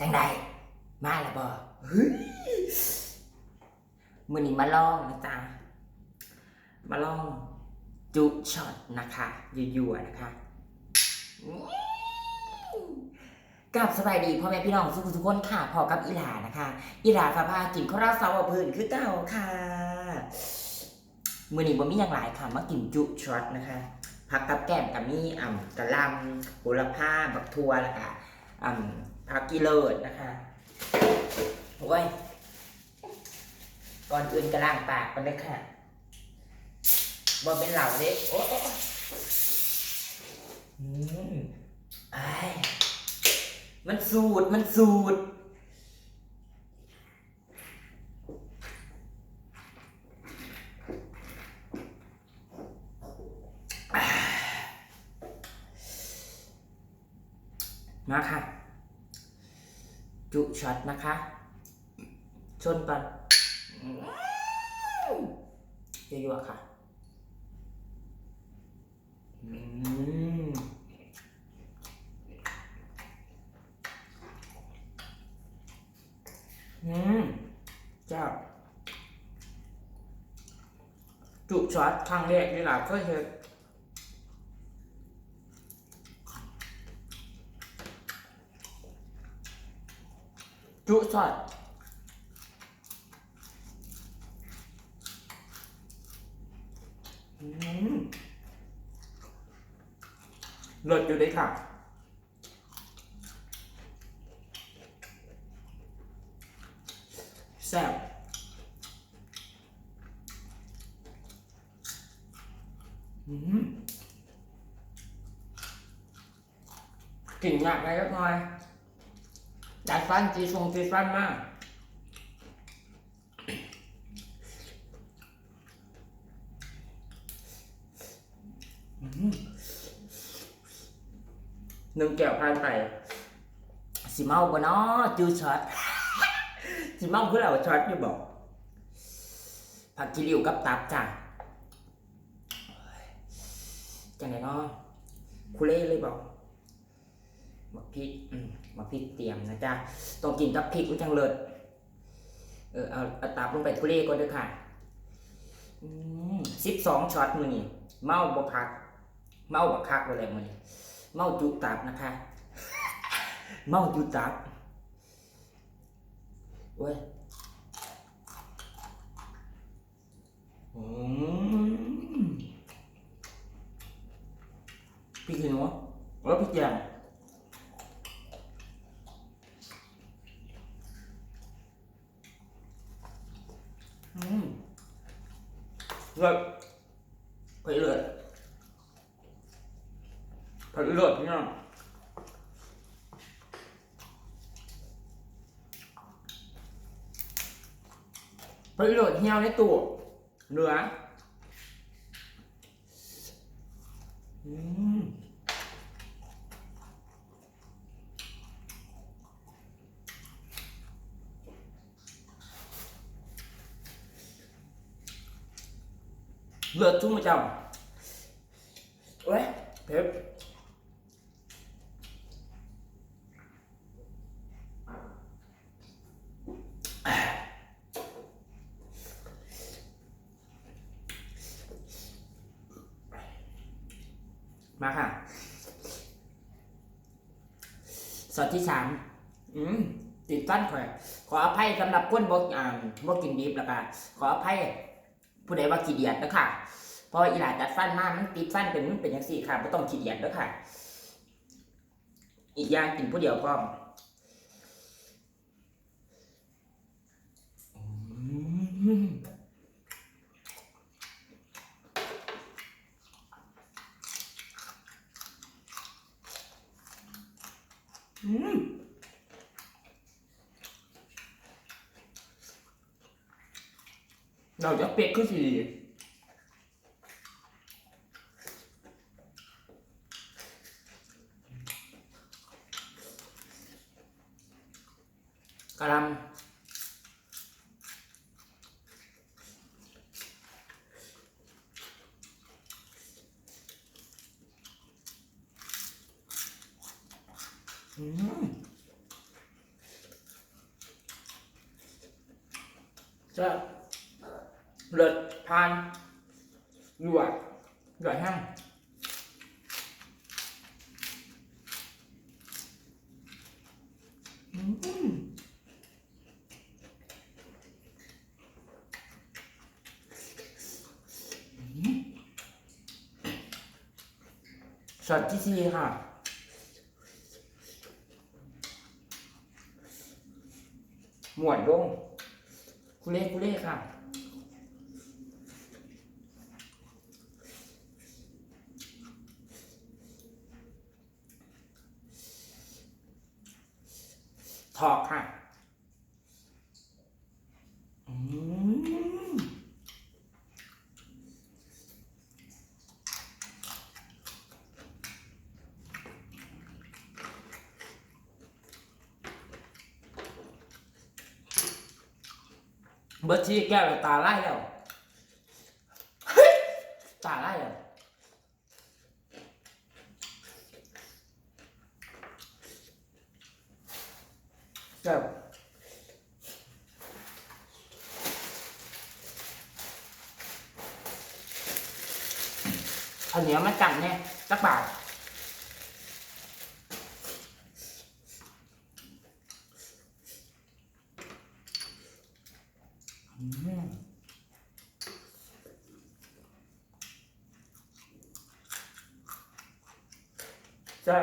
จังใดมาแล้วบ่เฮ้ยมื้อนี้มาลองนะจ๊ะมาลองจุช็อตนะคะยั่วๆนะคะกับสบายดีพ่อแม่พี่น้องทุกทุกคนค่ะพอกับอีหลานะคะ อีหลาฟ้าพากินข้าวราดเสาร์พื้นคือเก่าค่ะมื้อนี้บ่มีอย่างหลายค่ะมากินจุช็อตนะคะผักกับแกล้มกับมีอ่ำกะลำโหระพาบักทัวแล้วก็อ่ำ ผักกิเลิศนะคะโอ้ยก่อนอื่นกระล่างปากกันเลยค่ะบ่เป็นเหล่าเด็กโอ้โอ้โอ้อืมไอ้ายมันสูดมันสูดมาค่ะ จุช็อตนะคะ ชนก่อนเยอะๆค่ะอืมอืมจ้าจุช็อตครั้งแรกนี่แหละเคยเห็น จุสอดเลิศอยู่เลยค่ะ แซ่บกลิ่นยากไปเล็กน้อย ดัดฟันจีทรงจีฟันมากหนึ่งแก้วผ่านไป สิเมาบ่เนาะจูช็อตสิเมาเพื่อเราช็อตอยู่บอกผักกิริวกับตับจ้ะจังไหนเนาะคุเล่เลยบอกบักพริกอื มบักพริกเตรียมนะจ๊ะต้องกินกับพริกมันจังเลิศเออเอาเอาตับลงไปทุเรศก่อนเด้อค่ะสิบสองช็อตมือนี่เมาบพัก เมาบักคักอะไรมือนี่เมาจุตับนะคะ เมาจุตับเว้ยอืมพริกขี้หนูแล้วพริกแกง อืมเลิศไปเลิศไป เลืออืมเลิศทุ่งมาเจ้าเว้ยเพ็บมาค่ะสอดที่สามอืมติดฟันข่อย ขออภัยสำหรับคนบอกอ่าบอกกินดิบล้วกันขออภัย ผู้ใดว่าขี้เดียดนะค่ะเพราะอีหลาตัดฟันมามันติดฟันเป็นมันเป็นอย่างสี่ค่ะไม่ต้องขี้เดียดนะค่ะ อีกอย่างกินผู้เดียวพร้อมอืมอืม เราจะเป็ดคือสิกะหลำอืม จะ เลิศพานหยวดหยวดแห้งอืมช็อตที่สี่ค่ะหมวดลงคุเล่คุเล่ค่ะ ถอกค่ะเบิร์ดชีแก้วตาไล่แล้วเฮ้ยตาไล่แล้วแก้ว ข้าวเหนียวมาจังเนี่ยสักบาทอืมใช่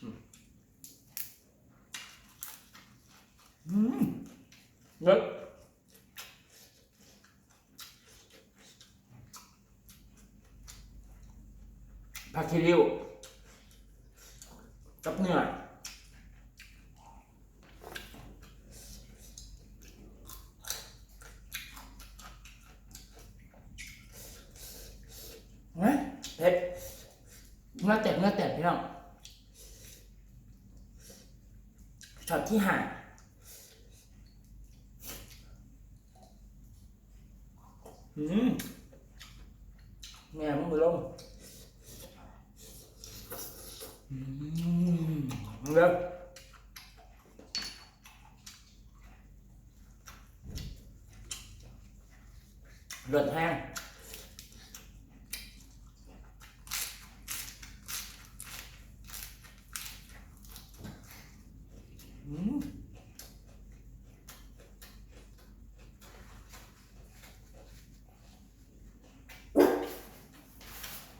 อืมอืมเลิศ ผักชีริ้วกับเนื้อเฮ้ยเผ็ดเมื่อแต่เมื่อแต่พี่น้องช็อตที่ห่าอืมแม่มึงไปลงอืม เลิกเลือดแห้ง อืม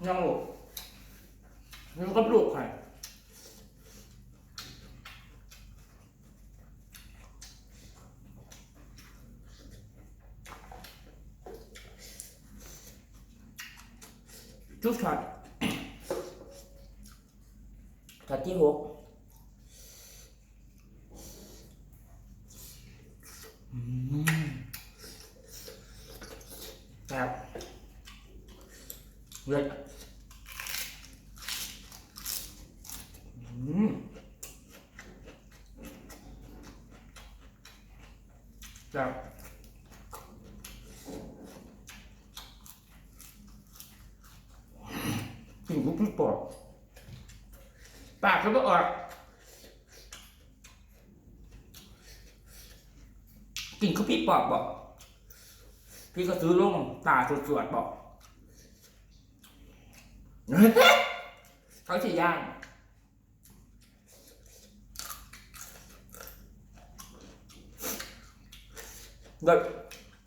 ยังลูกยังกับลูกไข่จุดช็อตช็อตที่หก ครับเลือดอืมครับกินกุ๊กปอกปากเขาก็ออกกินข้าวพี่ปอกบอก พี่ก็ซื้อลงตาสวดๆบอก เขาจะย่างเด็ด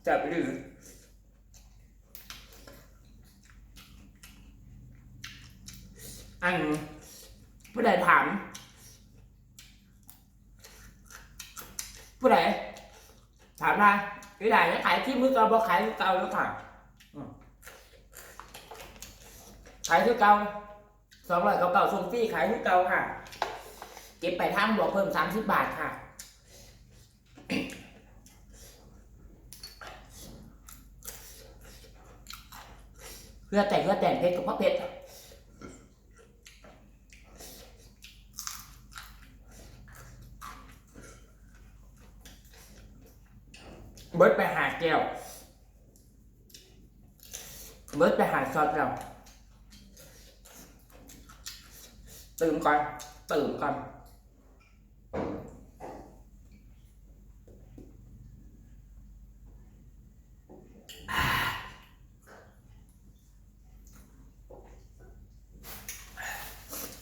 จับไปดื้ออันผู้ใดถาม ผู้ใดถามมา ผู้ใดจะขายที่มือเก่าบ่ขายที่เก่าแล้วค่ะขายที่เก่าสองร้อยเก่าเก่าส่งฟรีขายที่เก่าค่ะ เก็บไปทางบวกเพิ่มสามสิบบาทค่ะเพื่อแต่งเพื่อแต่งเพชรกับพ่อเพชร เบิร์ดไปหาแก้ว เบิร์ดไปหาซอสแล้วตื่นก่อนตื่นก่อน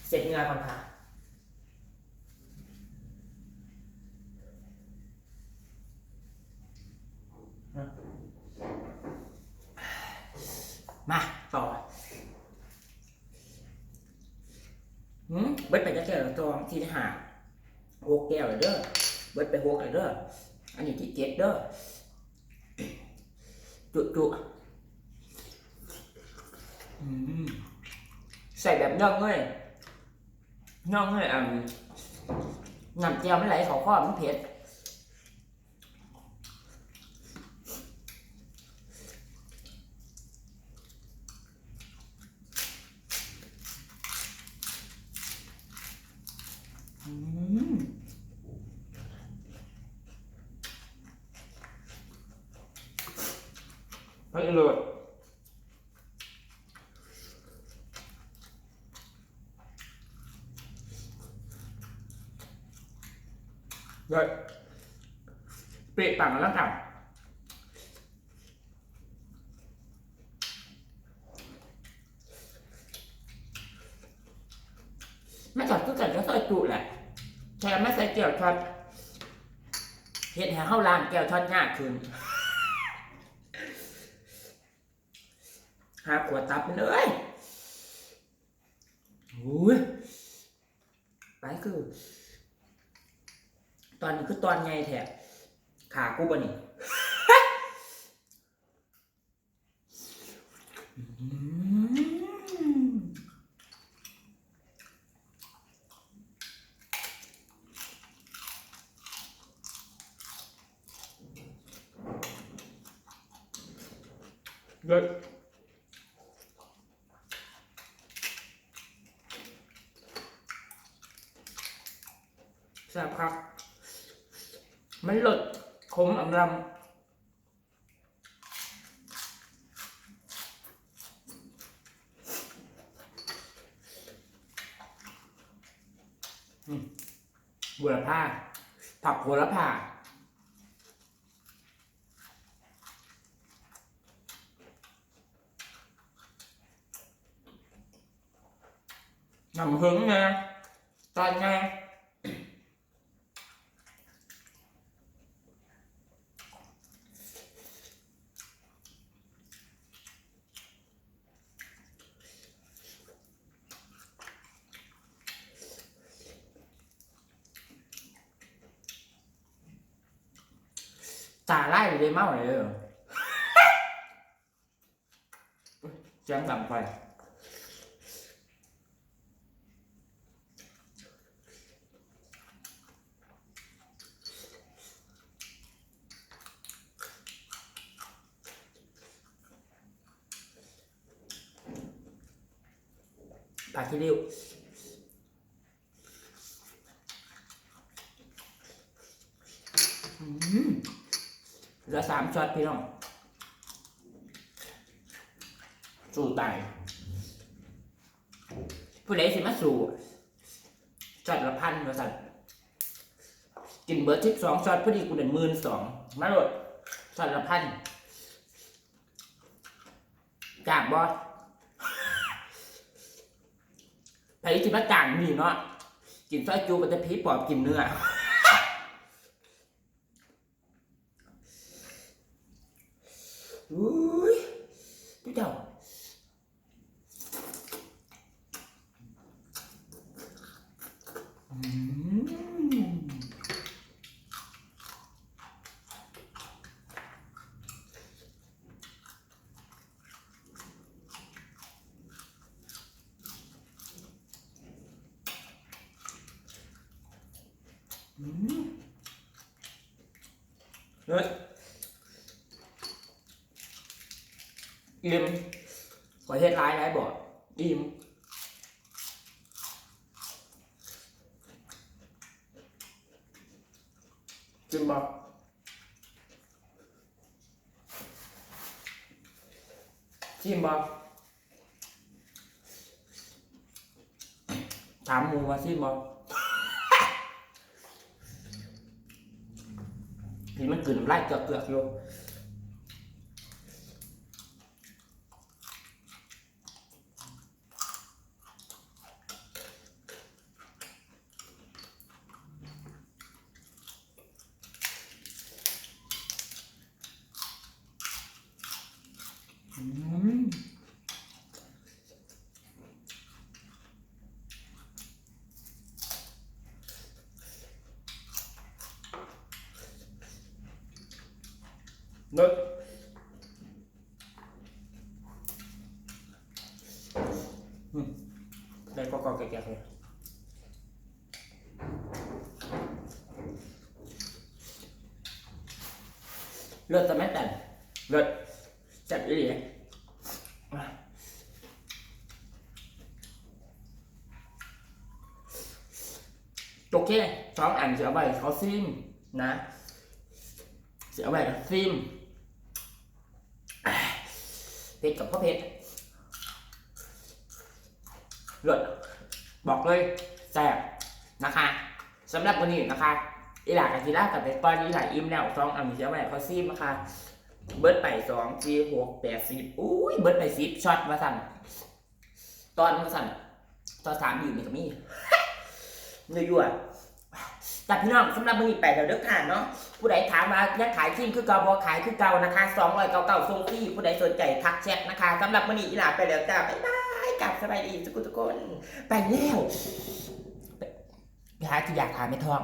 เสร็จงานก่อนค่ะ มาต่อ หืมเบิดไปจะแก้วละตัวที่หาหกแก้วเลยเด้อเบิดไปหกเลยเด้ออันนี้ที่เจ็ดเด้อจุจุใส่แบบน่องเลยน่องเลยอะน้ำเจียวไม่ไหลขอข้อมันเผ็ด อืมไปเลยเลยเปะปังแล้วกับไม่จอดก็กันก็ใส่จุแหละ แค่ไม่ใส่เกี่ยวช็อตเห็ดแห่เข้าล่างแก้วช็อตยากขึ้นหาขวดตับไปเลยโอ้ยไปคือ ตอนนี้คือตอนไงแถบขากูบะนี่อืม Good. แซ่บครับ มันหลดขมอำลำอืมบัวละผ้าผักบัวละผ้า นำหึงไงตอนไงตาไล่าเลยเหรอเสียงดังไปผักขี้ริ้วเหลือสามช็อตพี่น้อง สู้ตายผู้ใดสิมาสู้ช็อตละพันมาสั่นกินเบิร์ทิปสองช็อตพอดีกูเดินมื่นสองมาโหลดช็อตละพันจากบอส ไผสินมาจ้างนี่เนาะกินซอยจูมันจะพีปอบกินเนื้อยพี่เจ้าอืมอืมเฮ้ยอิ่ม ขอเฮ็ดร้ายร้ายบ่อิ่มจิ้มบ่จิ้มบ่ถามหมูว่าจิ้มบ่ thì มันกลืนน้ำลายเกือกๆอยู่ เลิศอืมได้ก็ก็แก่ๆเลยเลือดแต่แม่แต่เลือดจัดอีหลีอะโอเคสองอันจะเอาไปเขาซิมนะจะเอาไปเขาซิมอะ เผ็ดกับพ่อเผ็ดเลือดบอกเลยแซ่บนะคะสำหรับวันนี้นะคะอีหลากับทีล่ากับไปปอนอีหลาอิ่มแล้วสองอันจะเอาไปเขาซิมนะคะ เบิร์ดไปสองสี่หกแปดสิบอุ้ยเบิร์ดไปสิบช็อตมาสั่นตอนมาสั่นตอนสามอยู่นี่ก็มีเนื้อยั่ว แต่พี่น้องสำหรับมือนี้ไปเดี๋ยวเลิกทานเนาะผู้ใดถามว่าอยากขายทีมคือเก่าบอขายคือเก่านะคะสองร้อยเก่าเก่าทรงที่ผู้ใดสนใจทักแชทนะคะสำหรับมือนี้อีหลาไปแล้วจ้าบ๊ายบายกลับสบายดีทุกคนทุกคนไปแล้วไปหาที่อยากทานไม่ท่อง